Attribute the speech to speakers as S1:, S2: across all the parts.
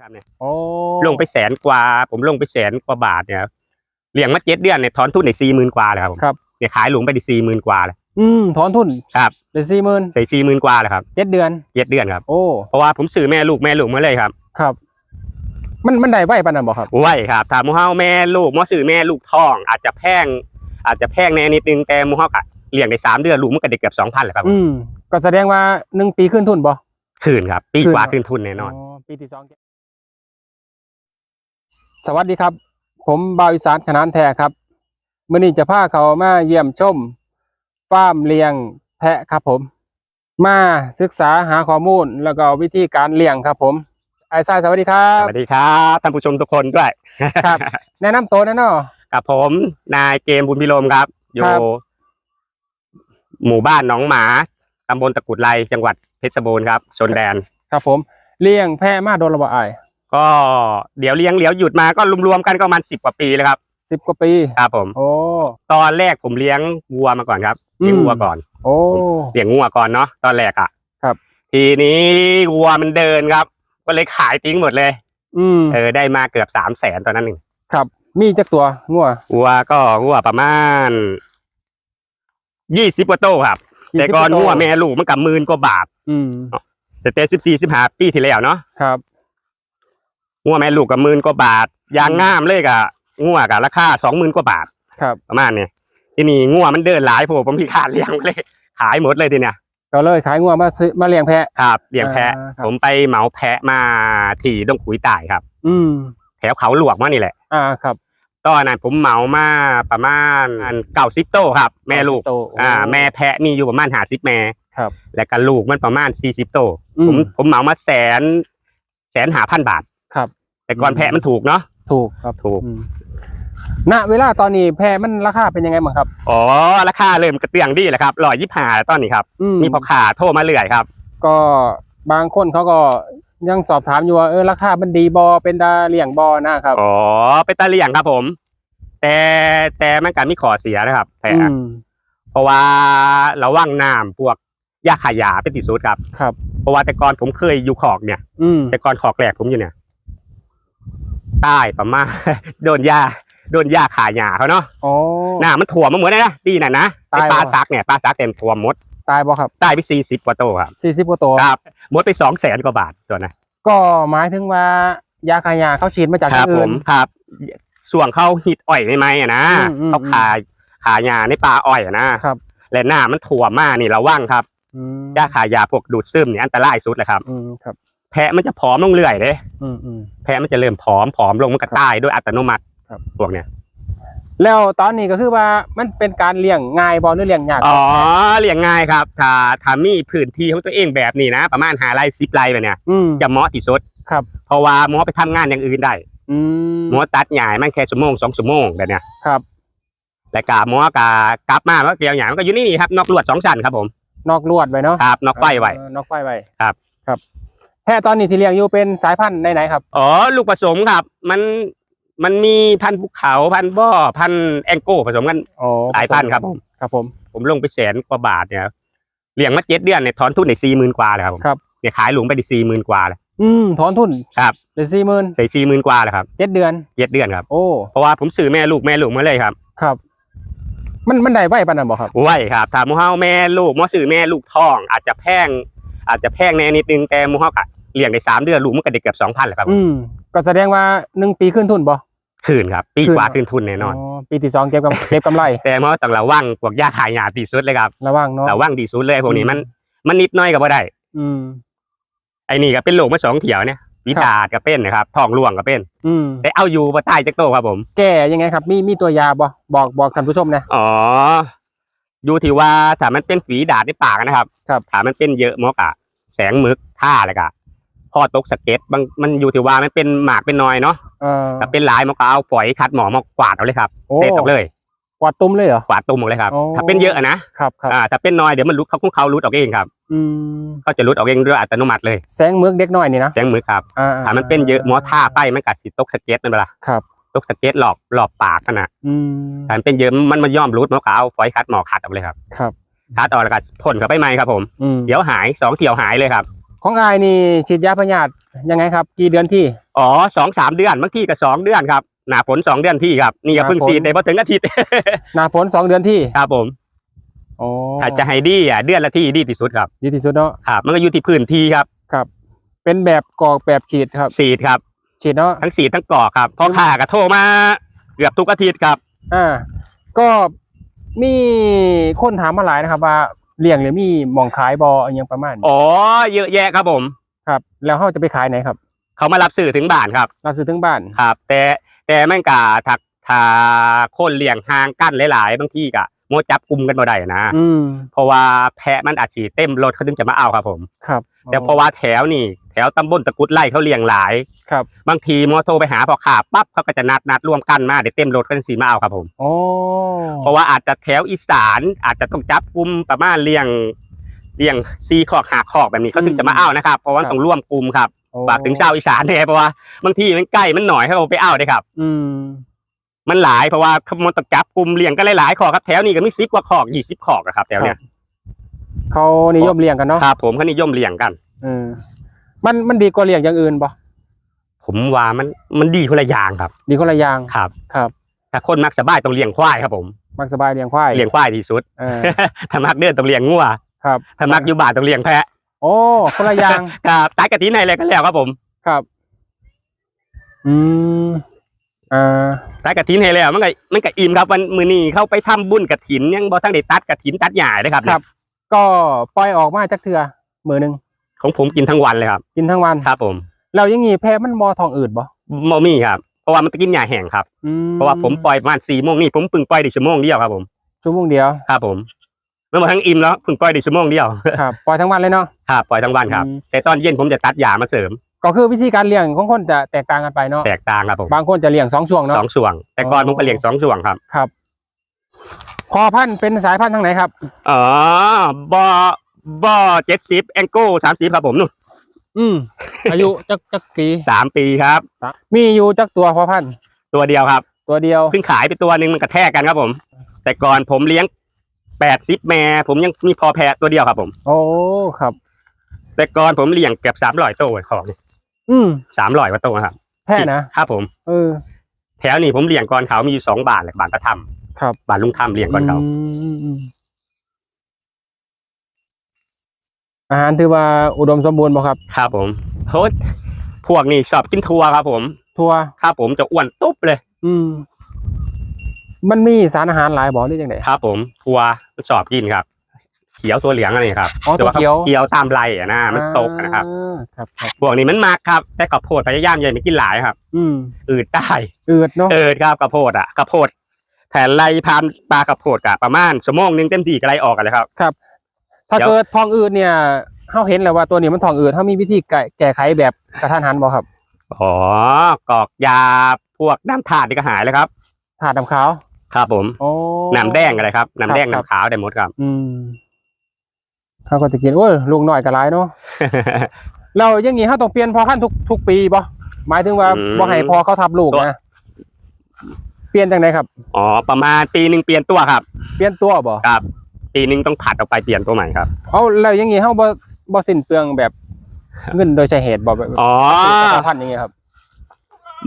S1: ครับเนี่ย
S2: โอ้
S1: ลงไปแสนกว่า ผมลงไปแสนกว่าบาทเนี่ยเลี้ยงมาเจ็ดเดือนเนี่ยถอนทุนในสี่หมื่นกว่าเลยครับผม
S2: ครับ
S1: เนี่ยขายหลุงไปได้สี่หมื่นกว่าเลย
S2: อืมถอนทุน
S1: ครับ
S2: เป็นสี่หมื่น
S1: ใส่สี่หมื่นกว่าเลยครับ
S2: เจ็ดเดือน
S1: เจ็ดเดือนครับ
S2: โอ้
S1: เพราะว่าผมซื้อแม่ลูกแม่ลูกมาเลยครับ
S2: ครับ มันมันได้ไวปานนั้นบ่ครับ
S1: ไหวครับถามมูเฮาแม่ลูกมอซื้อแม่ลูกท้อง อาจจะแพง อาจจะแพงแน่นิดนึงแต่มูเฮากะเลี้ยงได้สามเดือนลูกมันก็ได้เกือบสองพันแหละครับ
S2: อืมก็แสดงว่าหนึ่งปีขึ้นทุนบ่
S1: คืนครับ ปีกว่า
S2: คืน
S1: คืนทุนแน่นอน
S2: ปีที่สอง สวัสดีครับ ผมบาวอีสานขนานแท้ครับมื่อนี้จะพาเขามาเยี่ยมชมฟาร์มเลี้ยงแพะครับผม มาศึกษาหาข้อมูลแล้วก็วิธีการเลี้ยงครับผมไอ้ทรายสวัสดีครั
S1: ส
S2: บ
S1: วัสดีครับท่านผู้ชมทุกคนด้วย
S2: ครับ แนะนำตัวแน่นอน
S1: กับผมนายเกมบุญพิรมครับ อยู่
S2: ครับ
S1: หมู่บ้านหนองหมาตำบลตะกรุดไลจังหวัดเพชรบูรณ์ครับชนแดน
S2: ครับผมเลี้ยงแพะมาโดนระบาย
S1: ก็เดี๋ยวเลี้ยงเลี้ยวหยุดมาก็รวมๆกันก็ประมาณสิบกว่าปีแล้วครับ
S2: สิบกว่าปี
S1: ครับผม
S2: โอ้
S1: ตอนแรกผมเลี้ยงวัวมาก่อนครับ
S2: อืม
S1: เลี้ยงวัวก่อน
S2: โอ้
S1: เลี้ยงงัวก่อนเนาะตอนแรกอะ
S2: ครับ
S1: ทีนี้วัวมันเดินครับ ก็เลยขายทิ้งหมดเลย
S2: อืม
S1: เออได้มาเกือบสามแสนตอนนั้นหนึ่ง
S2: ครับ มีจักตัวงัว
S1: วัวก็วัวประมาณยี่สิบกว่าโตครับ แต่ก่อน
S2: 20
S1: งัวแม่ลูกมันกับหมื่นกว่าบาท
S2: อืม
S1: แต่แต่สิบสี่สิบห้าปีที่แล้วเนาะ
S2: ครับ
S1: งัวแม่ลูกกับหมื่นกว่าบาทยางงามเลยกับงัวกับราคาสองหมื่นกว่าบาท
S2: ครับ
S1: ประมาณนี้ทีนี้งัวมันเดินหลายผมผมพิการเลี้ยงเลย ขายหมดเลยทีเนี้ย
S2: ก็เลยขายงัวมาซื้อมาเลี้ยงแพะ
S1: ครับเลี้ยงแพะ
S2: อ่าครับ
S1: ผมไปเหมาแพะมาที่ดงขุยตายครับ
S2: อืม
S1: แถวเขาหลวกมานี่แหละ
S2: อ่าครับ
S1: ตอนนั้นผมเหมามาประมาณเก้าสิบโตครับ แม่ลูก
S2: โต
S1: อ่า แม่แพะมีอยู่ประมาณห้าสิบแม่
S2: ครับ
S1: และก็ลูกมันประมาณสี่สิบโต
S2: อืม
S1: ผมผมเหมามาแสนแสนหาพันบาท
S2: ครับ
S1: แต่ก่อน
S2: อืม
S1: แพะมันถูกเนาะ
S2: ถูกครับ
S1: ถูก
S2: อืมณเวลาตอนนี้แพะมันราคาเป็นยังไงบ้างครับ
S1: อ๋อ ราคาเริ่มกระเตื้องดีแหละครับร้อยยี่ห้าตอนนี้ครับ
S2: อืม
S1: มีพอขาโทรมาเรื่อยครับ
S2: ก็บางคนเขาก็ยังสอบถามอยู่ว่าเออราคามันดีบอเป็นตาเลี้ยงบอนะครับ
S1: อ๋อ เป็นตาเลี่ยงครับผม แต่แต่มันก็มีข้อเสียนะครับแพะ
S2: อืม
S1: เพราะว่าระวังน้ำพวกยาขายาเป็นที่สุดครับ
S2: ครับ
S1: เพราะว่าแต่ก่อนผมเคยอยู่ขอกเนี่ย
S2: อืม
S1: แต่ก่อนขอกแรกผมอยู่เนี่ย ใต้ประมาณโดนยาโดนยาขายาเขาเนาะ
S2: อ๋อ
S1: น้ำมันถ่วมมาหมดเลยนะดีน่ะนะ
S2: ตาย
S1: ไอ้ปลา
S2: เหรอ
S1: ซักเนี่ยปลาซักเต็มถ่วมหมด
S2: ตายบอครับ
S1: ได้ไปสี่สิบกว่าโตครับ
S2: สี่สิบกว่าตัว
S1: ครับหมดไปสองแสนกว่าบาทตัวนะ
S2: ก็หมายถึงว่ายาขายาเขาฉีดมาจาก
S1: ครั
S2: ที่
S1: ผ
S2: อื่
S1: ม
S2: น
S1: ครับ ส่วนเขาหิดอ้อยใหม่ๆอะนะ
S2: อืมอืม
S1: เขาขายขายาในปลาอ้อยอะนะครับและหน้ามันถ่วมมากนี่ระวังครับ
S2: อืม
S1: ยาขายาพวกดูดซึมเนี่ยอันตรายสุดเลยครับ
S2: อืมครับ
S1: แพะมันจะผอมลงเรื่อยเลย
S2: อืมอืม
S1: แพะมันจะเริ่มผอมผอมลงมันก็ตายด้วยอัตโนมัติ
S2: ครับ
S1: พวกเนี้ย
S2: แล้วตอนนี้ก็คือว่ามันเป็นการเลี้ยงง่ายบอหรือเลี้ยงยาก
S1: อ๋อเลี้ยงง่ายครับ ถ้าถ้ามีพื้นที่ของตัวเองแบบนี้นะ ประมาณหาไรสิบไรแบบเนี้ย
S2: อืม
S1: จะเหมาะที่สุด
S2: ครับ
S1: เพราะว่าหมอไปทำงานอย่างอื่นได้
S2: อืม
S1: หมอตัดหญ้ามันแค่ชั่วโมงสองชั่วโมงแบบเนี้ย
S2: ครับ
S1: และกาหมอกากลับมาแล้วเกี่ยวหญ้ามันก็อยู่นี่ครับนอกลวดสองชั้นครับผม
S2: นอกลวดไว้เนาะ
S1: ครับนอกไฟไว้
S2: เออนอกไฟไว้
S1: ครับ
S2: ครับแพะตอนนี้ที่เลี้ยงอยู่เป็นสายพันธุ์ไหนๆครับ
S1: อ๋อ ลูกผสมครับ มันมันมีพันธุ์ภูเขาพันธุ์บ่อพันธุ์แองโก้ผสมกัน
S2: อ๋อ
S1: หลายพันธุ์ครับผม
S2: ครับผม
S1: ผมลงไปแสนกว่าบาทเนี่ยเลี้ยงมาเจ็ดเดือนเนี่ยถอนทุนในสี่หมื่นกว่าเลยครับผม
S2: ครับ
S1: เนี่ยขายหลุมไปได้สี่หมื่นกว่าเลย
S2: อืมถอนทุน
S1: ครับ
S2: เป็นสี่หมื่น
S1: ใส่สี่หมื่นกว่าเลยครับ
S2: เจ็ดเดือน
S1: เจ็ดเดือนครับ
S2: โอ้
S1: เพราะว่าผมซื้อแม่ลูกแม่ลูกมาเลยครับ
S2: ครับ มันมันได้ไวปานนั้นบ่ครับ
S1: ไหวครับถามมูเฮาแม่ลูกมอซื้อแม่ลูกท้อง อาจจะแพงอาจจะแพงแน่นิดนึงแต่มูเฮากะ เลี้ยงได้สามเดือนลูกมันก็ได้เกือบสองพันแหละครับ
S2: อืมก็แสดงว่าหนึ่งปีขึ้นทุนบ่
S1: คืนครับ ปีกว่า
S2: คืน
S1: คืนทุนแน่นอน
S2: ปีที่สองเก็บกำเก็บกำไร
S1: แต่มูต้องระวังพวกยาขายยาดีสุดเลยครับ
S2: ระวังเนาะ
S1: ระวังดีสุดเลยพวกนี้
S2: อืม
S1: มัน มันนิดน้อยก็บ่ได้
S2: อืม
S1: ไอ้นี่ก็เป็นโรคมาสองเถียวเนี่ยวิดาดก็เป็นนะครับท้องร่วงก็เป็น
S2: อืม
S1: แต่เอาอยู่บ่ตายจักโตครับผม
S2: แก้ยังไงครับ มีมีตัวยาบ่บอกบอกท่านผู้ชมนะ
S1: อ๋ออยู่ที่ว่าถ้ามันเป็นฝีดาดในปากนะครับ
S2: ครับ
S1: ถ้ามันเป็นเยอะมอกอะแสงมึกท่าอะไรกะ พอตกสะเก็ตบางมันอยู่ที่ว่ามันเป็นหมากเป็นน้อยเนาะ
S2: เออ
S1: ถ้าเป็นหลายมันก็เอาฝอยคัดหมอมากวาดเอาเลยครับ
S2: โอ้
S1: เสร็จออกเลย
S2: กวาดตุ้มเลยเหรอ ก
S1: วาดตุ่มออกเลยครับ
S2: โอ้
S1: ถ้าเป็นเยอะอะนะครับ
S2: ครับ
S1: อ่าถ้าเป็นน้อยเดี๋ยวมันรุดเขาของเขารุดออกเองครับ
S2: อืม
S1: เขาจะรุดออกเองด้วยอัตโนมัติเลย
S2: แสงเมือกเด็กน้อยนี่นะ
S1: แสงมึกครับ
S2: อ่า
S1: ถ้ามันเป็นเยอะหมอท่าไปมันกัดสิตกสะเก็ตนั่นเปล่า
S2: ครับ
S1: ตกสะเก็ตหลอกหลอกปากกันนะ
S2: อืม
S1: ถ้ามันเป็นเยอะมันมันย่อมรุดมันก็เอาฝอยคัดหมอขัดออกเลยครับ
S2: ครับ
S1: คัดออกแล้วก็พ่นเข้าไปไหมครับผม
S2: อืม
S1: เดี๋ยวหายสองเที่ยวหายเลยครับ
S2: ของอายนี่ฉีดยาพยาธิยังไงครับ กี่เดือนที่
S1: อ๋อสองสามเดือนบางที่ก็สองเดือนครับหนาฝนสองเดือนที่ครับนี่ก็เพิ่ง
S2: หน้าฝน
S1: ซีดได้พอถึงอาทิตย์
S2: หน้าฝนสองเดือนที่
S1: ครับผม
S2: โอ้
S1: ถ้าจะให้ดีอะเดือนละที่ดีที่สุดครับ
S2: ดีที่สุดเนาะ
S1: ครับ มันก็อยู่ที่พื้นที่ครับ
S2: ครับ เป็นแบบกอกแบบฉีดครับ
S1: สีดครับ
S2: ฉีดเนาะ
S1: ทั้งสีดทั้งกอกครับพ่อค้าก็โทรมาเกือบทุกอาทิตย์ครับ
S2: อ่า ก็มีคนถามมาหลายนะครับว่า เลี้ยงหรือมีหมองขายบออะไรอย่างประมาณนี้
S1: อ๋อ เยอะแยะครับผม
S2: ครับ แล้วเขาจะไปขายไหนครับ
S1: เขามารับสื่อถึงบ้านครับ
S2: รับซื้อถึงบ้าน
S1: ครับ แต่แต่แม่งกาถักทาคนเลี้ยงห่างกั้นหลาย ๆ บางที่ก็โมจับกลุ่มกันบ่ได้นะ
S2: อืม
S1: เพราะว่าแพะมันอาจสิเต็มรถเขาถึงจะมาเอาครับผม
S2: ครับ
S1: แต่เพราะว่าแถวนี่ แถวตำบลตะกุดไล่เขาเลี้ยงหลาย
S2: ครับ
S1: บางทีมอโทรไปหาพอขาปั๊บเขาก็จะนัดนัดรวมกันมาเดี๋ยวเต็มรถกันสีมาเอาครับผม
S2: โอ้
S1: เพราะว่าอาจจะแถวอีสานอาจจะต้องจับกลุ่มประมาณเลี้ยงเลี้ยงซีคอกหาคอกแบบนี้เขาถึงจะมาเอานะครับ เพราะว่าต้องร่วมกลุ่มครับ
S2: โอ้
S1: ฝากถึงชาวอีสานเนี่ยเพราะว่าบางทีมันใกล้มันหน่อยเขาเอาไปเอาได้ครับ
S2: อืม
S1: มันหลายเพราะว่ามันต้องจับกลุ่มเลี้ยงกันหลายๆคอกครับแถวนี้ก็มีสิบกว่าคอกยี่สิบคอกอะครับแถวเนี้ย
S2: เขานิยมเลี้ยงกันเนาะ
S1: ครับผมเขานิยมเลี้ยงกัน
S2: อืม มันมันดีกว่าเลี้ยงอย่างอื่นบ่
S1: ผมว่ามันมันดีคนละอย่างครับ
S2: ดีคนละอย่าง
S1: ครับ
S2: ครับ
S1: ถ้าคนมักสบายต้องเลี้ยงควายครับผม
S2: มักสบายเลี้ยงควาย
S1: เลี้ยงควายที่สุด
S2: เออ
S1: ถ้ามักเดินต้องเลี้ยงงัว
S2: ครับ
S1: ถ้ามักอยู่บ้านต้องเลี้ยงแพะ
S2: โอ้คนละอย่าง
S1: ครับตายกะทิในเลยก็แล้วครับผม
S2: ครับ อืมอ่า
S1: ตายกะทิในแล้วมันก็มันก็อิ่มครับวันมื้อนี้เข้าไปทำบุญกะถินยังบ่ทันได้ตัดกะถินตัดหญ้าเลยครับ
S2: ครับ ก็ปล่อยออกมาจักเทื่อมือหนึ่ง
S1: ของผมกินทั้งวันเลยครับ
S2: กินทั้งวัน
S1: ครับผม
S2: เรายังงี้แพ้มันมอทองอืดบ่
S1: บ่มีครับเพราะว่ามันกินหญ้าแห้งครับ
S2: อืม
S1: เพราะว่าผมปล่อยประมาณ4โมงนี่ผมเพิ่งปล่อยได้ชั่วโมงเดียวครับผม
S2: ชั่วโมงเดียว
S1: ครับผมเมื่อมาทั้งอิ่มแล้วเพิ่งปล่อยได้ชั่วโมงเดียว
S2: ครับปล่อยทั้งวันเลยเนาะ
S1: ครับปล่อยทั้งวันครับ
S2: อืม
S1: แต่ตอนเย็นผมจะตัดหญ้ามาเสริม
S2: ก็คือวิธีการเลี้ยงของคนจะแตกต่างกันไปเนาะ
S1: แตกต่างครับผม
S2: บางคนจะเลี้ยงสองช่วงเนาะ
S1: สองส่วง แต่ก่อน
S2: อ๋อ
S1: ผมก็เลี้ยงสองส่วงครับ
S2: ครับพอพันธุ์เป็นสายพันธุ์ทางไหนครับ
S1: อ๋อบอ บอเจ็ดสิบแองโก้สามสิบครับผมนู่น
S2: อืมอายุจักจักปี
S1: สามปีครับ
S2: มีอยู่จักตัวพอพันธุ์
S1: ตัวเดียวครับ
S2: ตัวเดียว
S1: เพิ่งขายไปตัวหนึ่งมันกระแทกกันครับผม แต่ก่อนผมเลี้ยงแปดสิบแม่ผมยังมีพอแพะตัวเดียวครับผม
S2: โอ้ครับ
S1: แต่ก่อนผมเลี้ยงเกือบสามร้อยตัวของ
S2: อืม
S1: สามร้อยกว่าตัวครับ
S2: แพ้นะครับ
S1: ผม
S2: เออ
S1: แถวนี้ผมเลี้ยงก่อนเขามีอยู่สองบาทเลยบาทตะท
S2: ครับำ
S1: บาทลุงทำเลี้ยงก่อนเขา
S2: อืมอืมอืมอาหารถือว่าอุดมสมบูรณ์บ่ครับ
S1: ครับผมโฮสพวกนี้ชอบกินทัวครับผม
S2: ทัว
S1: ครับผมจะอ้วนตุ๊บเลย
S2: อืม มันมีสารอาหารหลายบ่หรือยังไง
S1: ครับผมทัวมันชอบกินครับ เขียวตัวเหลืองอะไรครับ
S2: อ๋อ
S1: แต่ว่า
S2: ตัวเขียว
S1: เขียวตามไรอะนะมันตกนะครับ
S2: อ่าครับครับ
S1: พวกนี้มันมากครับ แต่ข้าวโพดพยายามอย่าไปกินหลายครับ
S2: อืม
S1: อืดได้
S2: อืดเนาะ
S1: เออครับข้าวโพดอะข้าวโพดแผ่นไรพานปลาข้าวโพดกะประมาณชั่วโมงหนึงเต็มที่ก็ไรออกกันเลยครับ
S2: ถ้า
S1: เดี๋ยว
S2: เกิดทองอืดเนี่ยเฮาเห็นแล้วว่าตัวนี้มันทองอืดเฮามีวิธีแก้แก้ไขแบบกระทันหันบ่ครับ
S1: อ๋อกอกยาพวกน้ำถาดนี่ก็หายเลยครับ
S2: ถาดน้ำขาว
S1: ครับผม
S2: โอ้
S1: น้ำแดงอะไรครับน้ำแดง
S2: ครับ
S1: น้ำขาวได้หมดครับ
S2: อืมเขาก็จะกินโอ้ยลูกน้อยก็หลายเนาะเราอย่างงี้เฮาต้องเปลี่ยนพอพันธุ์ทุกทุกปีบ่หมายถึงว่า
S1: อืม
S2: บ่ให้พอเขาทับลูก
S1: ตัว
S2: นะเปลี่ยนจังไดครับ
S1: อ๋อ ประมาณปีหนึ่งเปลี่ยนตัวครับ
S2: เปลี่ยนตัวบ่
S1: ครับ ปีหนึ่งต้องผัดออกไปเปลี่ยนตัวใหม่ครับ
S2: เอาแล้วอย่างงี้เฮาบ่บ่สิ้นเปลืองแบบเงินโดยใช้เหตุบ่แบบ
S1: อ๋อ
S2: พอพันธุ์อย่างเงี้ยครับ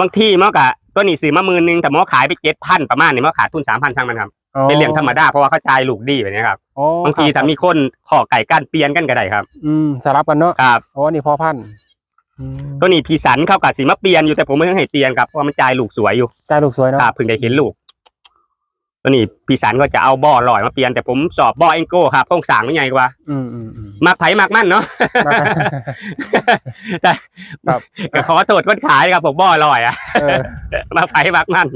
S1: บางที่มอกะตัวนี้ซื้อมาหมื่นหนึงแต่มอขายไปเจ็ดพันประมาณนี้มอขาดทุนสามพันช่างมันครับ
S2: อ๋อ
S1: เป็นเรื่องธรรมดาเพราะว่าเขาจ่ายลูกดีแบบนี้ครับ
S2: อ๋อบา
S1: งที
S2: ครับ
S1: ถ้ามีคนขอไก่ก้านเปลี่ยนกันก็ได้ครับ
S2: อืมสลับกันเนาะ
S1: ครับ
S2: อ๋อนี่พอพันธุ์อืม
S1: ตัวนี้พีสันเข้ากับสีมาเปลี่ยนอยู่แต่ผมไม่ต้องให้เปลี่ยนครับเพราะว่ามันจ่ายลูกสวยอยู่
S2: จ่ายลูกสวยเนาะ
S1: ครับเพิ่งได้เห็นลูก ตัวนี้พีสันก็จะเอาบ่อลอยมาเปลี่ยนแต่ผมสอบบ่อเอ็งโก้ครับโครงสร้างไม่ใหญ่กว่า
S2: อืมอืมอืม
S1: มักไผ่มักมั่นเนาะ แต่
S2: ครับ
S1: ก็ขอโทษคนขายครับผมบ่อลอยอะ
S2: เออ
S1: มาไผ่มักมั่น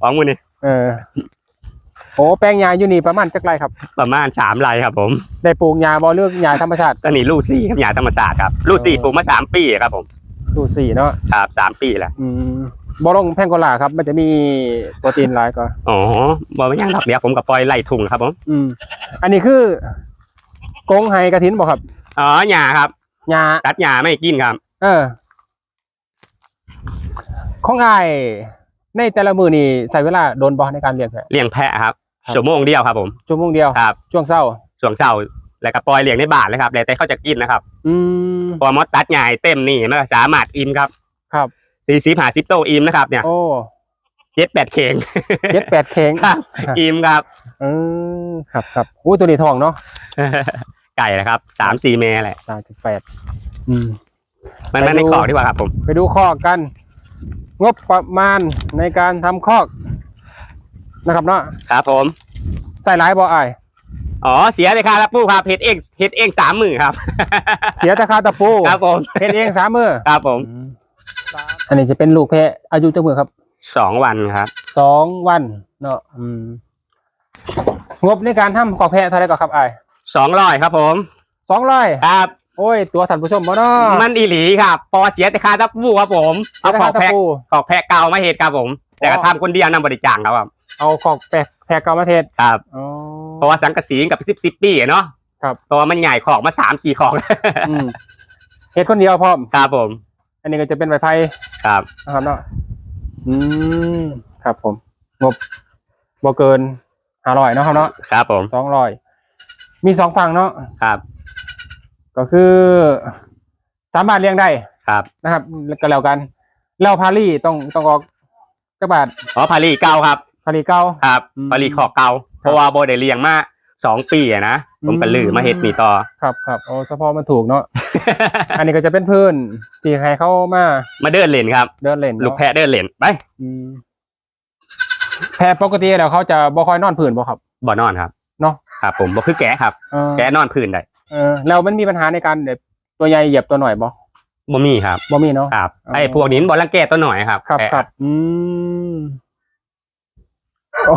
S1: ของมือนี่
S2: เออ โอ้แปลงยาอยู่นี่ประมาณจักไรครับ
S1: ประมาณสามไร่ครับผม
S2: ได้ปลูกยาบ่เลือกยาธรรมชาติ
S1: ตัวนี้ลูกซี่ครับหยาธรรมศาสตร์ครับลูกซี่ปลูกมาสามปีครับผม
S2: ดูสี่เนาะ
S1: ครับสามปีแหละ
S2: อืม บ่ลงแพงโกลาครับ มันจะมีโปรตีนหลายก็
S1: อ๋อบอกไม่ยังหรอกเดี๋ยวผมกับปล่อยไล่ทุ่งครับผม
S2: อืม อันนี้คือกงไฮกระถินบ่ครับ
S1: อ๋อหยาครับ
S2: ยา
S1: ตัดหยาไม่กินครับ
S2: เออ ของอายในแต่ละมือนี่ใส่เวลาโดนบ่ในการเลี้ยงแพะ
S1: เลี้ยงแพะครับ
S2: ครับ
S1: ชั่วโมงเดียวครับผม
S2: ชั่วโมงเดียว
S1: ครับ
S2: ช่วงเช้า
S1: ช่วงเช้าแล้วก็ปล่อยเลี้ยงในบ้านเลยครับแล้วแต่เขาจะกินนะครับ
S2: อืม
S1: พอมดตัดใหญ่เต็มนี่มันก็สามารถอิ่มครับ
S2: ครับ
S1: สี่สิบห้าสิบโตอิ่มนะครับ เนี่ย
S2: โอ้
S1: เจ็ดแปดเข่ง
S2: เจ็ดแปดเข่ง
S1: ครับอิ่มครับ
S2: อืมครับครับอู้ตัวนี้ทองเนาะ
S1: ไก่นะครับสามสี่เมตรแหละ
S2: สามสิบแปดอืม
S1: มัน
S2: ไป
S1: มันใน
S2: ดู
S1: กรอกดีกว่าครับผม
S2: ไปดูคอกกัน งบประมาณในการทำคอกนะครับเนาะ
S1: ครับผม
S2: ใส่หลายบ่อาย
S1: อ๋อเสียเลยครับรับปูครับเฮ็ดเองเฮ็ดเองสามหมื่นครับ
S2: เสียแต่ค่าตะปู
S1: ครับผม
S2: เฮ็ดเองสามมือ
S1: ครับผม
S2: อันนี้จะเป็นลูกแพะอายุจักมือครับ
S1: สองวันครับ
S2: สองวันเนาะอืมงบในการทำคอกแพะเท่าไหรก็ครับอาย
S1: สองร้อยครับผม
S2: สองร้อย
S1: ครับ
S2: โอ้ย ตัวท่านผู้ชมบ่เนาะ
S1: มันอีหลีครับพอเสียแต่ค่าตับปูครับผม
S2: เสี
S1: เอา
S2: ยแต่
S1: ขอ
S2: ค่างตะ
S1: แพะ
S2: ปู
S1: ขอกแพะเก่ามาเฮ็ดครับผม แต่ก็ทำคนเดียวนำบริจาคครับ
S2: เอาคอกแพะแพะเกามาเทศ
S1: ครับ
S2: อ๋อ
S1: เพราะว่าสังกะสีกับสิบสิบปีอะเนาะ
S2: ครับ
S1: เพราะว่ามันใหญ่ขอกมาสามสี่ขอก
S2: อืมเฮ็ดคนเดียวพร้อม
S1: ครับผม
S2: อันนี้ก็จะเป็นใบไผ่
S1: ครับ
S2: นะครับเนาะอืมครับผมงบบ่เกินห้าร้อยเนาะครับเนาะ
S1: ครับผม
S2: สองร้อยมีสองฝั่งเนาะ
S1: ครับ
S2: ก็คือ สามารถเลี้ยงได้
S1: ครับ
S2: นะครับก็แล้วกัน แล้วพาลี่ต้องต้องออกจักบาท
S1: อ๋อพารีเก่าครับ
S2: พาลี่เก้า
S1: ครับ
S2: อืม
S1: พารีขอกเก่าเพราะว่าโบได้เลี้ยงมา สองปีอะนะผมก็ลือมาเฮ็ดนี่ต่อ
S2: ครับครับโอ้เฉพาะมันถูกเนาะอันนี้ก็จะเป็นพื้นที่ใครเข้ามา
S1: มาเดินเล่นครับ
S2: เดินเล่นเนาะ
S1: ลูกแพะเดินเล่นไป
S2: อืมแพะปกติแล้วเขาจะบ่ค่อยนอนพื้นบ่ครับ
S1: บ่นอนครับ
S2: เนาะ
S1: ครับผมบ่คือแกะครับ
S2: เออ
S1: แกะนอนพื้นได้
S2: เออแล้วมันมีปัญหาในการแบบตัวใหญ่เหยียบตัวหน่อยบ่
S1: บ่มีครับ
S2: บ่มีเนาะ
S1: ครับ
S2: อ๋อ
S1: ไอ้พวกนี้มันบ่รังแกตัวหน่อยครับ
S2: ครับ
S1: แกะ
S2: ครับอืมโอ้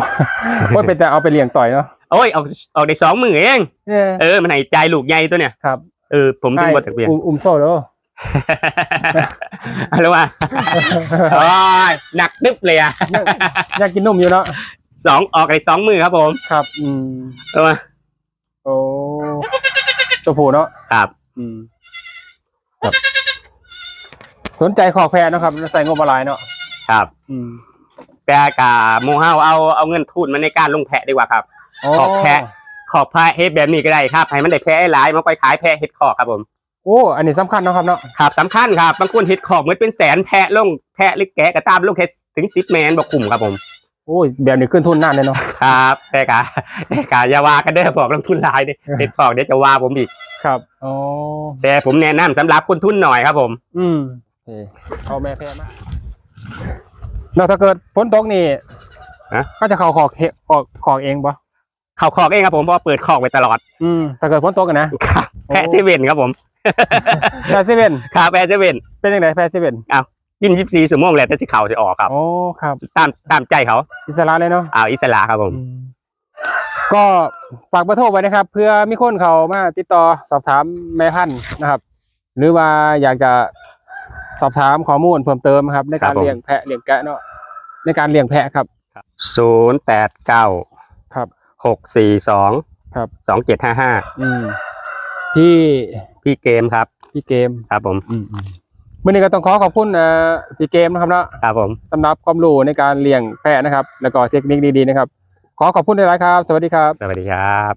S2: โอ้ยเป็นแต่เอาไปเลี้ยงต่อยเนาะ
S1: โอ้ยออกออกได้สองมือเอง
S2: เนี่ย
S1: เออมันให้ใจลูกใหญ่ตัวเนี่ย
S2: ครับ
S1: เออผมถึงบ่ตะเบียน
S2: อุ้มอุ้มโซ่เด้อ
S1: อะไรวะโอ้ยหนักนึบเลยอะ
S2: อยากอยากกินนมอยู่เนาะ
S1: สองออกได้สองมือครับผม
S2: ครับ อืม
S1: เอามา
S2: โอ้ตัวผู้เนาะ
S1: ครับ
S2: อืมครับ สนใจขอกแพะเนาะครับใส่งบอะไรเนาะ
S1: ครับ
S2: อืม
S1: แต่กาโมเฮาเอาเอาเงินทุนมาในการลงแพะดีกว่าครับ ขอกแพะขอบพระเฮ็ดแบบนี้ก็ได้ครับ ให้มันได้แพะให้หลายมาไปขายแพะเฮ็ดขอกครับผม
S2: โอ้อันนี้สำคัญเนาะครับเนาะ
S1: ครับสำคัญครับบางคนเฮ็ดขอกเหมือนเป็นแสนแพะลงแพะหรือแกะก็ตามลงเฮ็ดถึงสิบแมนบอกกลุ่มครับผม
S2: โอ้ยแบบนี้ขึ้นทุนนานเลยเนาะ
S1: ครับแต่กาแต่กาอย่าว่ากันเด้อบอกลงทุนหลายเด้อเฮ็ดขอกเดี๋ยวจะว่าผมอีก
S2: ครับอ๋อ
S1: แต่ผมแนะนำสำหรับคนทุนหน่อยครับผม
S2: อืมโอเคเอาแม่แพะมาแล้วถ้าเกิดฝนตกนี่
S1: ฮะ
S2: ก็จะเข้าขอกเฮออกขอกเองปะ
S1: เข้าขอกเองครับผมเพราะว่าเปิดขอกไว้ตลอด
S2: อืมถ้าเกิดฝนตกกันนะครับ
S1: แพะเซเว่นครับผม
S2: แพะเซเว่น
S1: ครับแพะเซเว่น
S2: เป็นยังไงแพะเซเว่น
S1: ยินยิบซีสมองแหละแต่สิเขาจะออกครับ
S2: โอ้ครับ
S1: ตามตามใจเขา
S2: อิสระเลยเนาะ
S1: เอาอิสระครับผม
S2: ก็ฝากเบอร์โทรไว้นะครับ เพื่อมีคนเขามาติดต่อสอบถามแม่พันธุ์นะครับ หรือว่าอยากจะสอบถามข้อมูลเพิ่มเติมครับ ในการ
S1: ครับผม
S2: เลี้ยงแพะเลี้ยงแกะเนาะในการเลี้ยงแพะครับ
S1: ศูนย์แปดเก้า
S2: ครับ
S1: หกสี่สอง
S2: ครับ
S1: สองเจ็ดห้าห้า
S2: อืมพี่
S1: พี่เกมครับ
S2: พี่เกม
S1: ครับผม
S2: อืมมื่อนี้ก็ต้องขอขอบคุณเอ่อพี่เกมนะครับเนาะ
S1: ครับผม
S2: สำหรับความรู้ในการเลี้ยงแพะนะครับ แล้วก็เทคนิคดีๆนะครับ ขอขอบคุณหลายๆครับ สวัสดีครับ
S1: สวัสดีครับ